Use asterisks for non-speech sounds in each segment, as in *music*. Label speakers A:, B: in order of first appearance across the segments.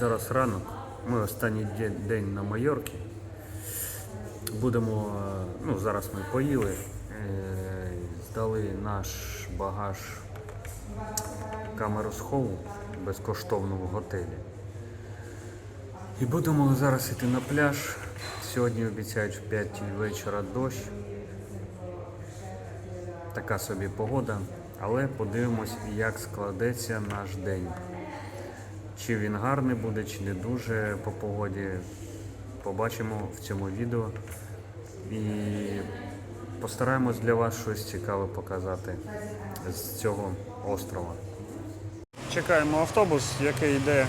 A: Зараз ранок. Ми останній день на Майорці. Будемо. е, Ну, зараз ми поїли, е, здали наш багаж камеру схову безкоштовно в готелі. І будемо зараз йти на пляж. Сьогодні обіцяють в 5 вечора дощ. Така собі погода, але подивимось, як складеться наш день. Чи він гарний буде, чи не дуже по погоді. Побачимо в цьому відео. І постараємось для вас щось цікаве показати з цього острова. Чекаємо автобус, який йде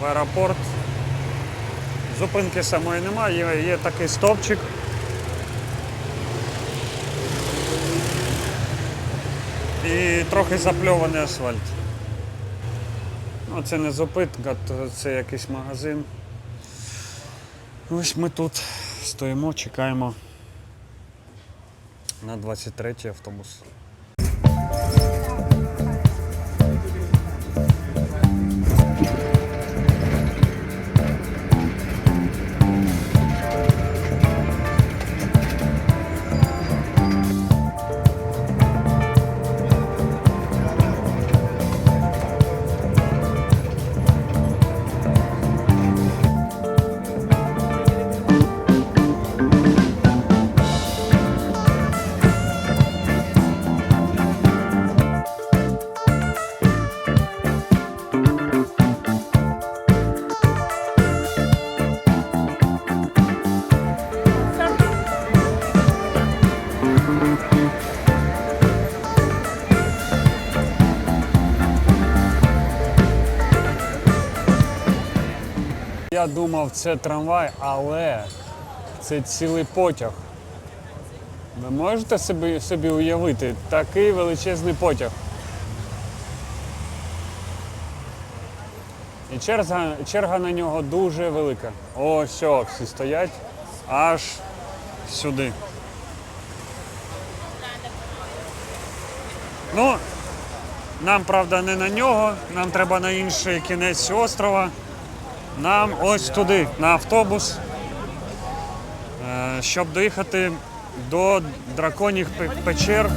A: в аеропорт. Зупинки самої немає, є, є такий стовпчик. І трохи запльований асфальт. Ну, це не зупинка, це якийсь магазин. Ось ми тут стоїмо, чекаємо на 23 й автобус. Я думав, це трамвай, але це цілий потяг. Ви можете собі, собі уявити такий величезний потяг. І черга, черга на нього дуже велика. Ось все, всі стоять аж сюди. Ну, нам, правда, не на нього, нам треба на інший кінець острова. Нам ось туди, на автобус, е, щоб доїхати до драконіх печер.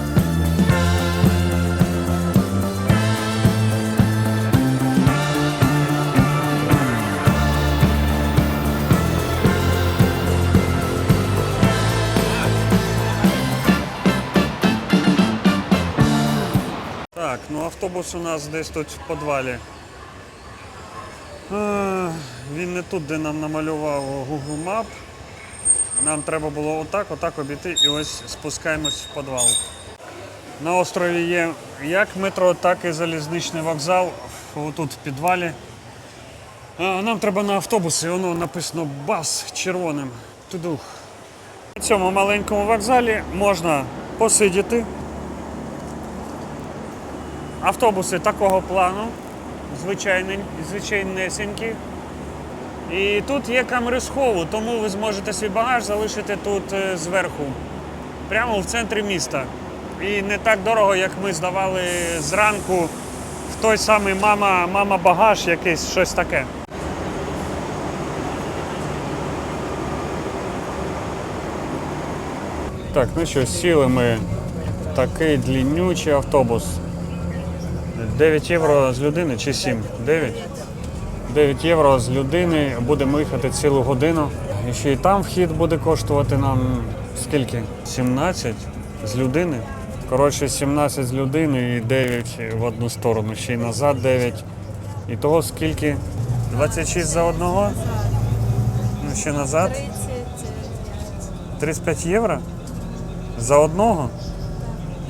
A: Так, ну автобус у нас десь тут в підвалі. Він не тут, де нам намалював Google Map. Нам треба було отак, отак обійти і ось спускаємось в підвал. На острові є як метро, так і залізничний вокзал. Отут в підвалі. А, Нам треба на автобус, і воно написано бас червоним. Тудух. На цьому маленькому вокзалі можна посидіти. Автобуси такого плану, звичайнесенькі. І тут є камери схову, тому ви зможете свій багаж залишити тут е, зверху, прямо в центрі міста. І не так дорого, як ми здавали зранку в той самий мама, мама багаж, якийсь щось таке. Так, ну що, сіли ми в такий длиннючий автобус. 9 євро з людини чи 7? 9? 9 євро з людини, будемо їхати цілу годину. І ще і там вхід буде коштувати нам скільки? 17 з людини. Коротше, 17 з людини і 9 в одну сторону, ще й назад 9. І того скільки? 26 за одного? Ну ще назад? 35 євро? За одного?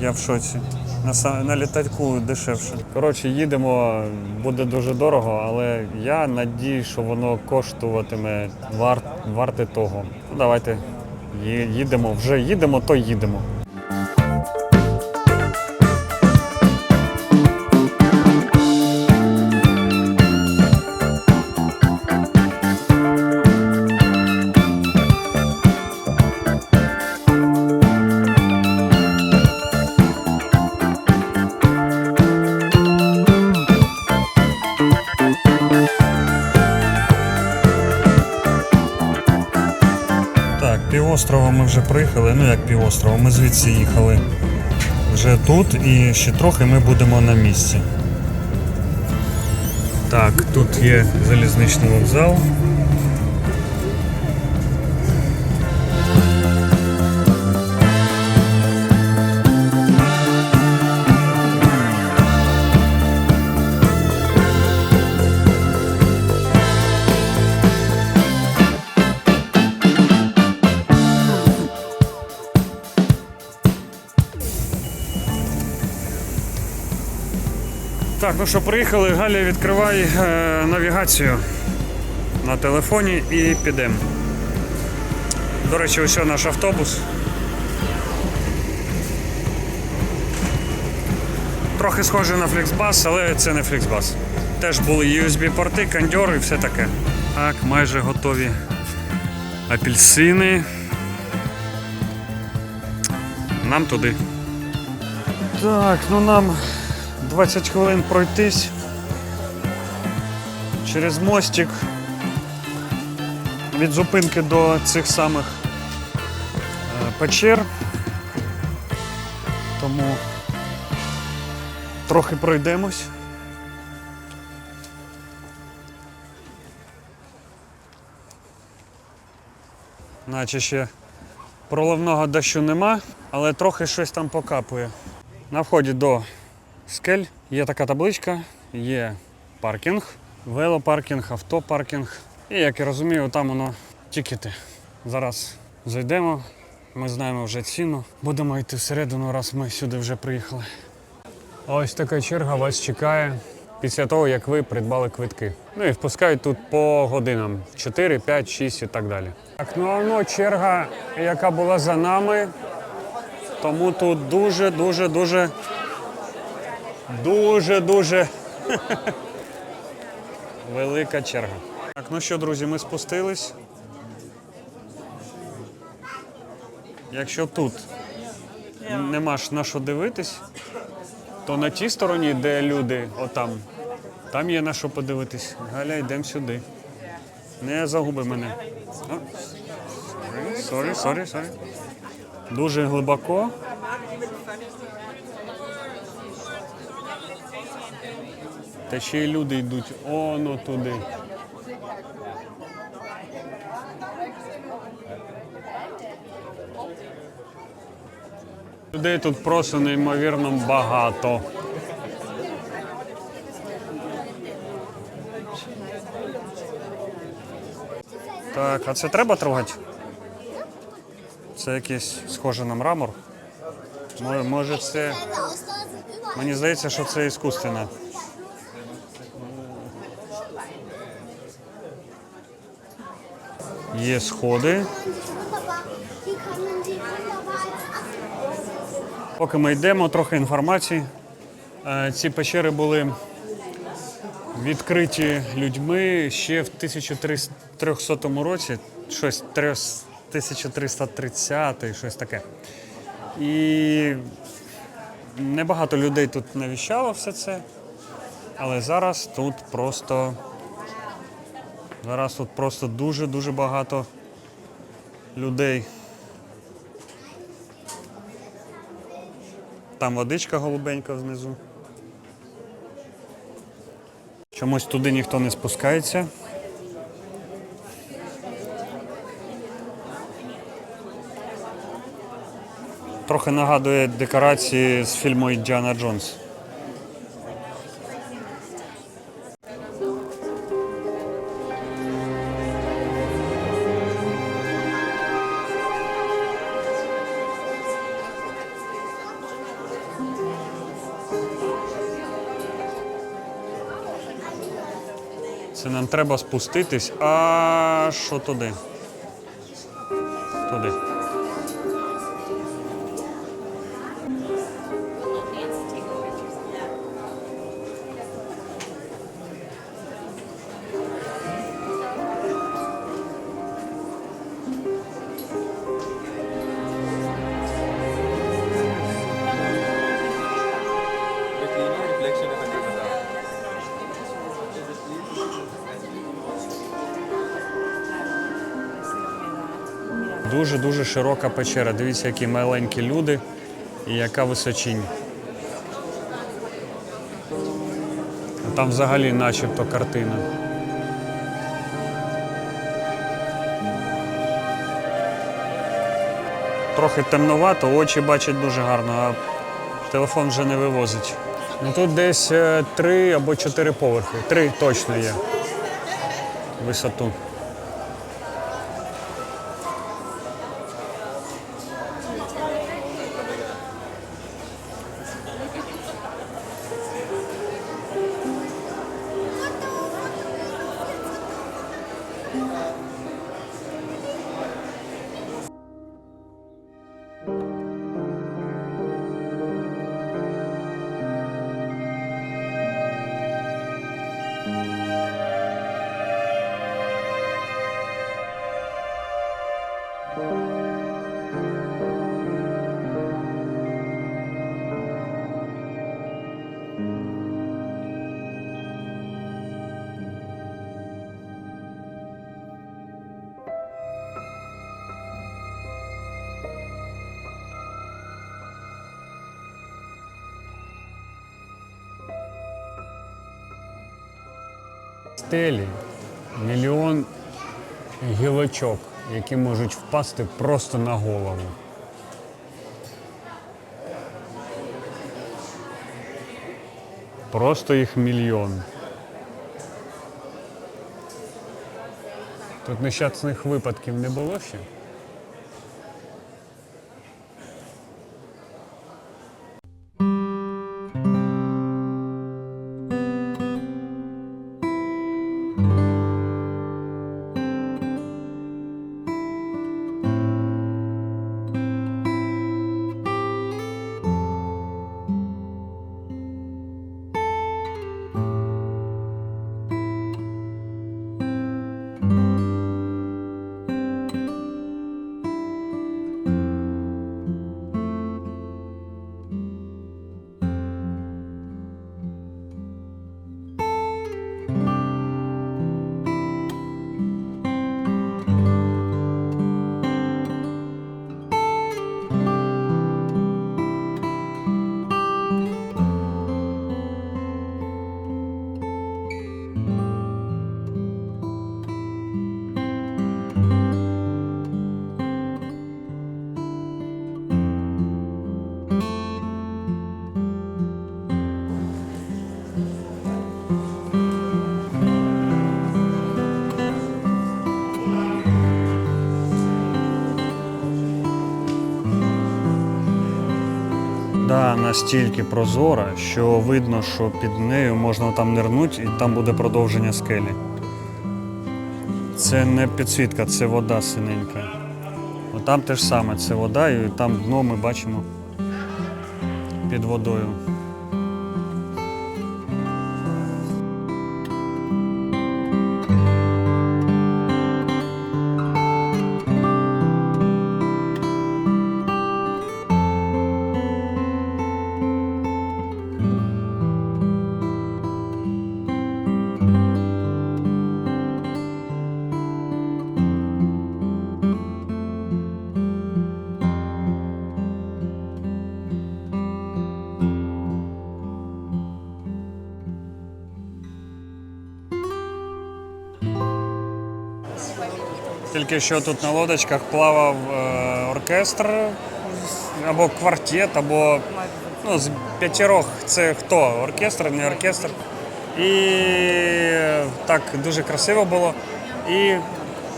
A: Я в шоці. На, на літаку дешевше. Коротше, їдемо, буде дуже дорого, але я надію, що воно коштуватиме вар, варте того. Ну, давайте їдемо, вже їдемо, то їдемо. Півострова ми вже приїхали. Ну як півострова, ми звідси їхали. Вже тут і ще трохи ми будемо на місці. Так, тут є залізничний вокзал. Так, ну що, приїхали, Галя, відкривай е, навігацію на телефоні і підемо. До речі, ось наш автобус. Трохи схожий на Flixbus, але це не Flixbus. Теж були USB-порти, кондьор і все таке. Так, майже готові апельсини. Нам туди. Так, ну нам 20 хвилин пройтись через мостик від зупинки до цих самих е, печер. Тому трохи пройдемось. Наче ще проливного дощу нема, але трохи щось там покапує. На вході до скель є така табличка, є паркінг, велопаркінг, автопаркінг. І як я розумію, там воно тікети. Зараз зайдемо, ми знаємо вже ціну. Будемо йти всередину, раз ми сюди вже приїхали. Ось така черга вас чекає після того, як ви придбали квитки. Ну і впускають тут по годинам 4, 5, 6 і так далі. Так, ну а воно черга, яка була за нами. Тому тут дуже, дуже, дуже Дуже-дуже велика черга. Так, ну що, друзі, ми спустились. Якщо тут нема ж на що дивитись, то на тій стороні, де люди, отам, там є на що подивитись. Галя, йдемо сюди. Не загуби мене. Сорі, сорі, сорі. Дуже глибоко. Та ще й люди йдуть оно туди. Людей тут просто неймовірно багато. Так, а це треба трогати? Це якесь схоже на мрамор. Може це. Мені здається, що це іскусственне. Є сходи. Поки ми йдемо, трохи інформації. Е, Ці печери були відкриті людьми ще в 1300 році, щось 1330 щось таке. І небагато людей тут навіщало все це. Але зараз тут просто. Зараз тут просто дуже-дуже багато людей. Там водичка голубенька знизу. Чомусь туди ніхто не спускається. Трохи нагадує декорації з фільму Індіана Джонс. Треба спуститись аж туди. Туди. Дуже-дуже широка печера. Дивіться, які маленькі люди і яка височінь. Там взагалі начебто картина. Трохи темновато, очі бачать дуже гарно, а телефон вже не вивозить. Ну тут десь е, три або чотири поверхи. Три точно є. Висоту. Стелі мільйон гілочок, які можуть впасти просто на голову. Просто їх мільйон. Тут нещасних випадків не було ще? Настільки прозора, що видно, що під нею можна там нирнути і там буде продовження скелі. Це не підсвітка, це вода синенька. Там те ж саме, це вода, і там дно ми бачимо під водою. Тільки що тут на лодочках плавав е, оркестр або квартет, або ну, з п'ятірох це хто? Оркестр, не оркестр. І так дуже красиво було. І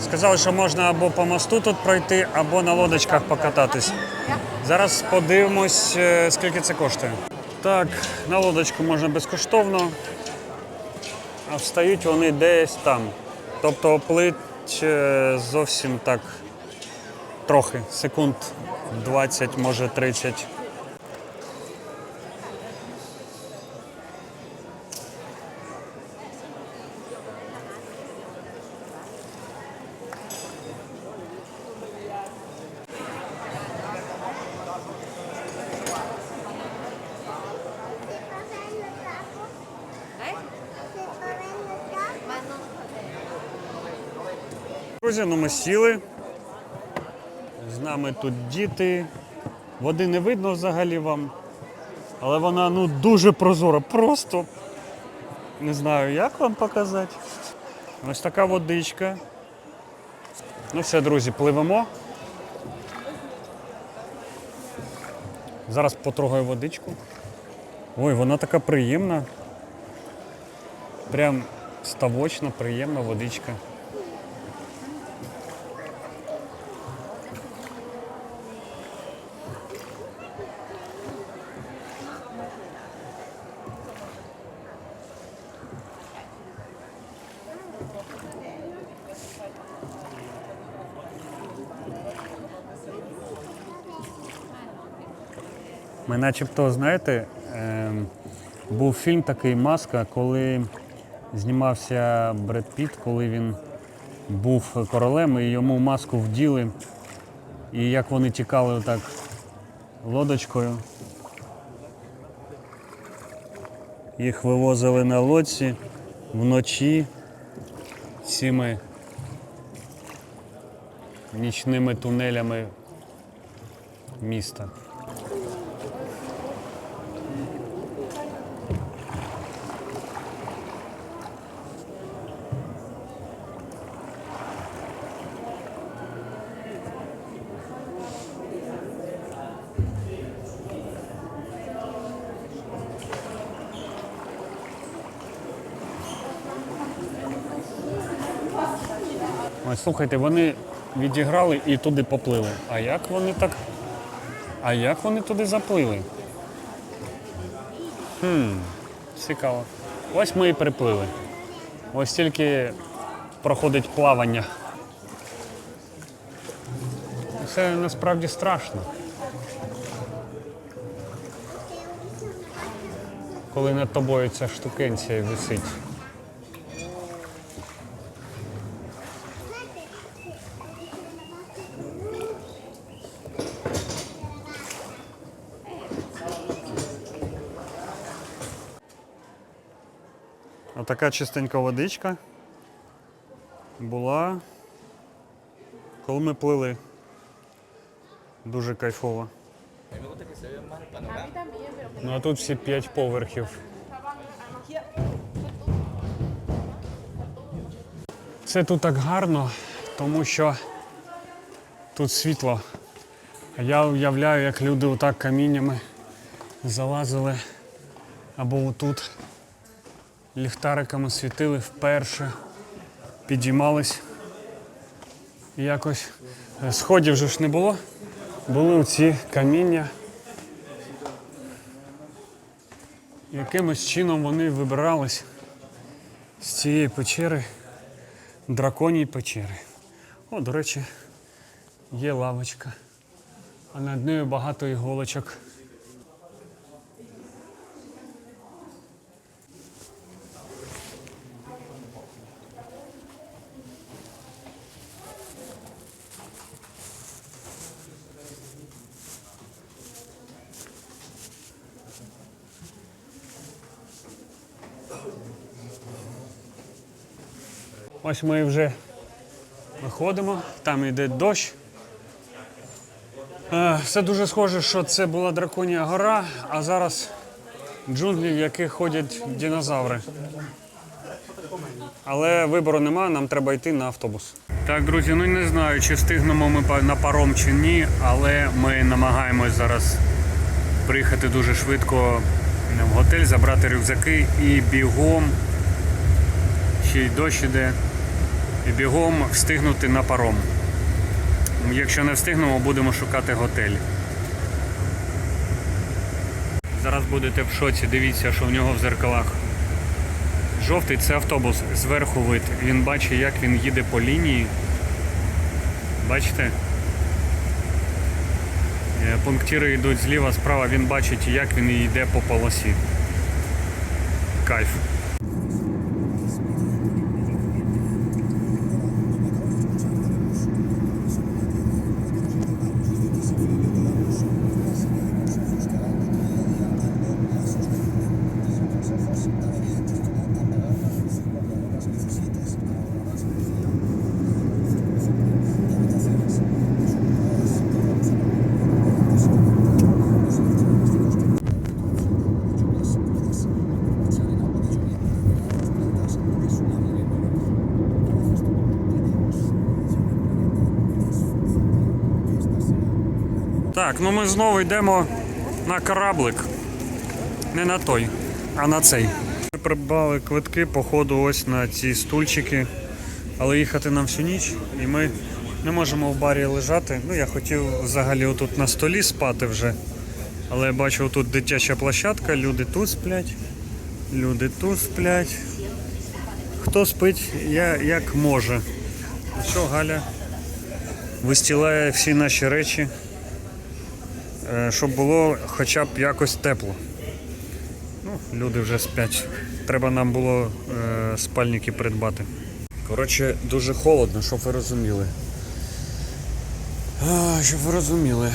A: сказали, що можна або по мосту тут пройти, або на лодочках покататись. Зараз подивимось, е, скільки це коштує. Так, на лодочку можна безкоштовно, а встають вони десь там. Тобто плить е, зовсім так трохи, секунд 20, може 30. Друзі, ну ми сіли. З нами тут діти. Води не видно взагалі вам. Але вона ну дуже прозора. Просто не знаю, як вам показати. Ось така водичка. Ну все, друзі, пливемо. Зараз потрогаю водичку. Ой, вона така приємна. Прям ставочна, приємна водичка. Начебто, знаєте, ем, був фільм такий Маска, коли знімався Бред Піт, коли він був королем і йому маску вділи. І як вони тікали отак лодочкою. Їх вивозили на лодці вночі цими нічними тунелями міста. Слухайте, вони відіграли і туди поплили. А як вони так. А як вони туди заплили? Хм, цікаво. Ось ми і приплили. Ось тільки проходить плавання. Це насправді страшно. Коли над тобою ця штукенція висить. Отака чистенька водичка була, коли ми плили. Дуже кайфово. Ну а тут всі п'ять поверхів. Це тут так гарно, тому що тут світло. Я уявляю, як люди отак каміннями залазили або отут ліхтариками світили вперше, підіймались. Якось е, сходів же ж не було. Були оці каміння. Якимось чином вони вибирались з цієї печери, драконій печери. О, до речі, є лавочка, а над нею багато іголочок. Ось ми вже виходимо, там йде дощ. Е, Все дуже схоже, що це була драконія гора, а зараз джунглі, в яких ходять динозаври. Але вибору нема, нам треба йти на автобус. Так, друзі, ну не знаю, чи встигнемо ми на паром чи ні, але ми намагаємось зараз приїхати дуже швидко в готель, забрати рюкзаки і бігом ще й дощ іде, і бігом встигнути на паром. Якщо не встигнемо, будемо шукати готель. Зараз будете в шоці, дивіться, що в нього в зеркалах. Жовтий це автобус, зверху вид. Він бачить, як він їде по лінії. Бачите? Е, Пунктири йдуть зліва, справа, він бачить, як він йде по полосі. Кайф. Так, ну ми знову йдемо на кораблик. Не на той, а на цей. Ми придбали квитки, походу, ось на ці стульчики. Але їхати нам всю ніч, і ми не можемо в барі лежати. Ну, я хотів взагалі отут на столі спати вже. Але я бачу, тут дитяча площадка, люди тут сплять, люди тут сплять. Хто спить, я як може. А що Галя вистілає всі наші речі, щоб було хоча б якось тепло. Ну, люди вже сплять. Треба нам було е, спальники придбати. Коротше, дуже холодно, щоб ви розуміли. А, щоб ви розуміли.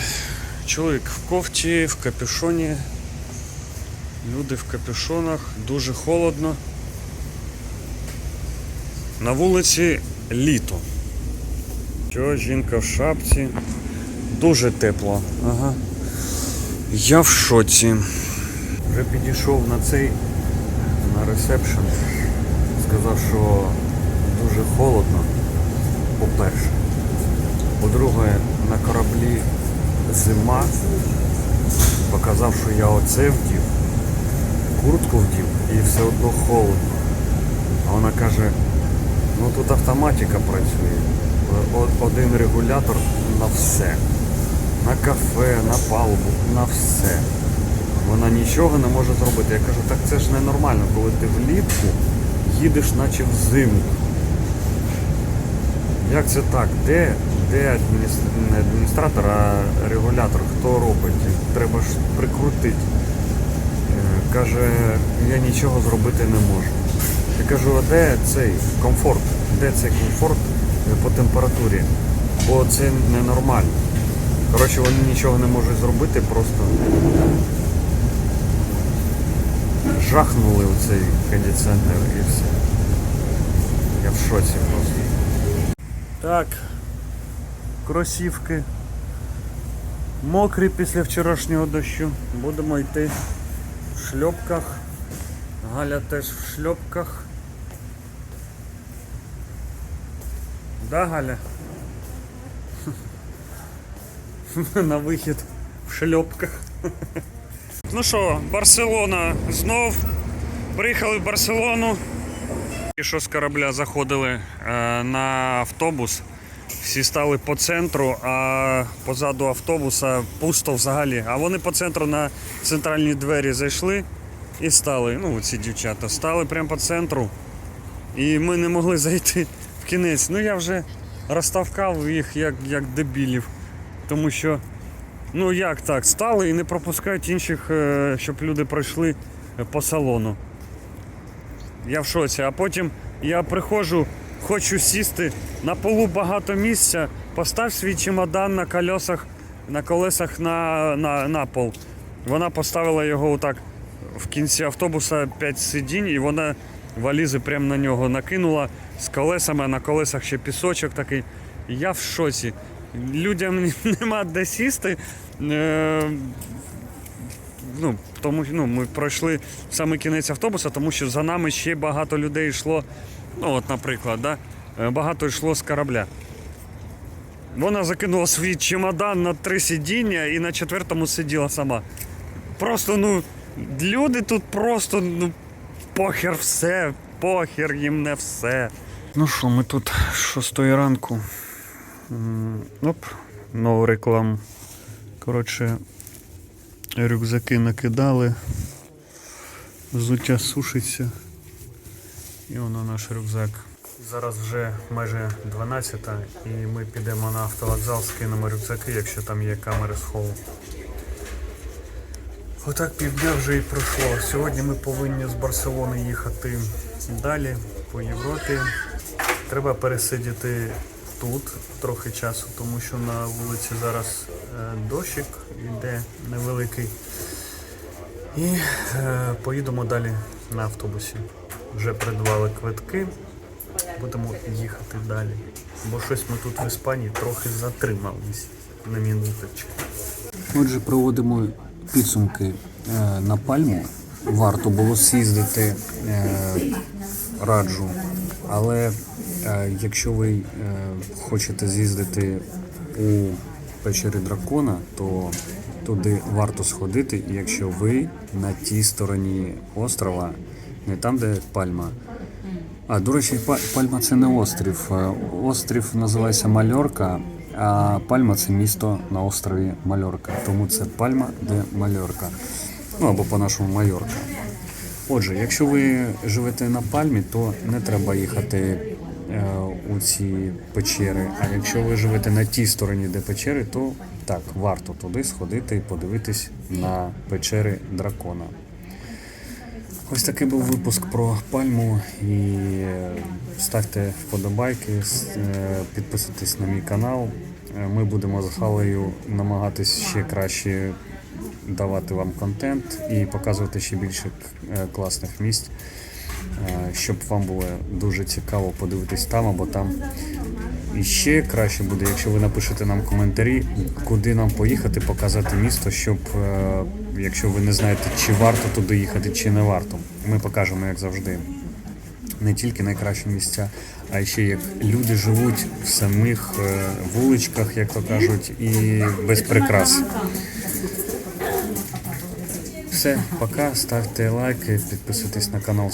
A: Чоловік в кофті, в капюшоні. Люди в капюшонах, дуже холодно. На вулиці літо. Що, жінка в шапці. Дуже тепло. Ага. Я в шоці. Вже підійшов на цей на ресепшн. Сказав, що дуже холодно. По-перше. По-друге, на кораблі зима. Показав, що я оце вдів, куртку вдів і все одно холодно. А вона каже, ну тут автоматика працює. Один регулятор на все. На кафе, на палубу, на все. Вона нічого не може зробити. Я кажу, так це ж ненормально, коли ти влітку їдеш наче взимку. Як це так? Де, де адміністр- не адміністратор, а регулятор? Хто робить? Треба ж прикрутити. Е, Каже, я нічого зробити не можу. Я кажу, а де цей комфорт? Де цей комфорт по температурі? Бо це ненормально. Коротше, вони нічого не можуть зробити, просто жахнули у цей кондиціонер і все. Я в шоці просто. Так, кросівки. Мокрі після вчорашнього дощу. Будемо йти в шльопках. Галя теж в шльопках. Да, Галя? На вихід в шльопках. Ну що, Барселона знов. Приїхали в Барселону. І що з корабля заходили е, на автобус, всі стали по центру, а позаду автобуса пусто взагалі. А вони по центру на центральні двері зайшли і стали. Ну, ці дівчата стали прямо по центру. І ми не могли зайти в кінець. Ну я вже розставкав їх як, як дебілів. Тому що, ну як так, стали і не пропускають інших, е, щоб люди пройшли по салону. Я в шоці. А потім я приходжу, хочу сісти, на полу багато місця, постав свій чемодан на колесах, на колесах на, на, на пол. Вона поставила його отак в кінці автобуса 5 сидінь, і вона валізи прямо на нього накинула з колесами, а на колесах ще пісочок такий. Я в шоці. Людям *laughs* нема де сісти. Е, ну, тому ну, ми пройшли саме кінець автобуса, тому що за нами ще багато людей йшло. Ну, от, наприклад, да? е, багато йшло з корабля. Вона закинула свій чемодан на три сидіння і на четвертому сиділа сама. Просто, ну, люди тут просто, ну, похер все, похер їм не все. Ну що, ми тут з 6 ранку. Оп, нову рекламу. Коротше, рюкзаки накидали, взуття сушиться. І воно наш рюкзак. Зараз вже майже 12 і ми підемо на автовокзал, скинемо рюкзаки, якщо там є камери схову. Отак півдня вже і пройшло. Сьогодні ми повинні з Барселони їхати далі по Європі. Треба пересидіти тут трохи часу, тому що на вулиці зараз е, дощик йде невеликий. І е, поїдемо далі на автобусі. Вже придбали квитки, будемо їхати далі. Бо щось ми тут в Іспанії трохи затримались на минуточку.
B: Отже, проводимо підсумки е, на пальму. Варто було з'їздити, раджу. Але якщо ви е, хочете з'їздити у печери дракона, то туди варто сходити, якщо ви на тій стороні острова, не там, де пальма. А, до речі, Па- пальма це не острів. Е, Острів називається Мальорка, а пальма це місто на острові Мальорка. Тому це пальма де Мальорка. Ну або по-нашому Майорка. Отже, якщо ви живете на пальмі, то не треба їхати у ці печери. А якщо ви живете на тій стороні, де печери, то так, варто туди сходити і подивитись на печери дракона. Ось такий був випуск про пальму. І е, ставте вподобайки, е, підписуйтесь на мій канал. Е, Ми будемо з Галею намагатись ще краще давати вам контент і показувати ще більше е, класних місць, е, щоб вам було дуже цікаво подивитись там або там. І ще краще буде, якщо ви напишете нам коментарі, куди нам поїхати, показати місто, щоб е, якщо ви не знаєте, чи варто туди їхати, чи не варто. Ми покажемо, як завжди. Не тільки найкращі місця, а ще як люди живуть в самих е, вуличках, як то кажуть, і без прикрас. Все, пока, ставте лайки, підписуйтесь на канал.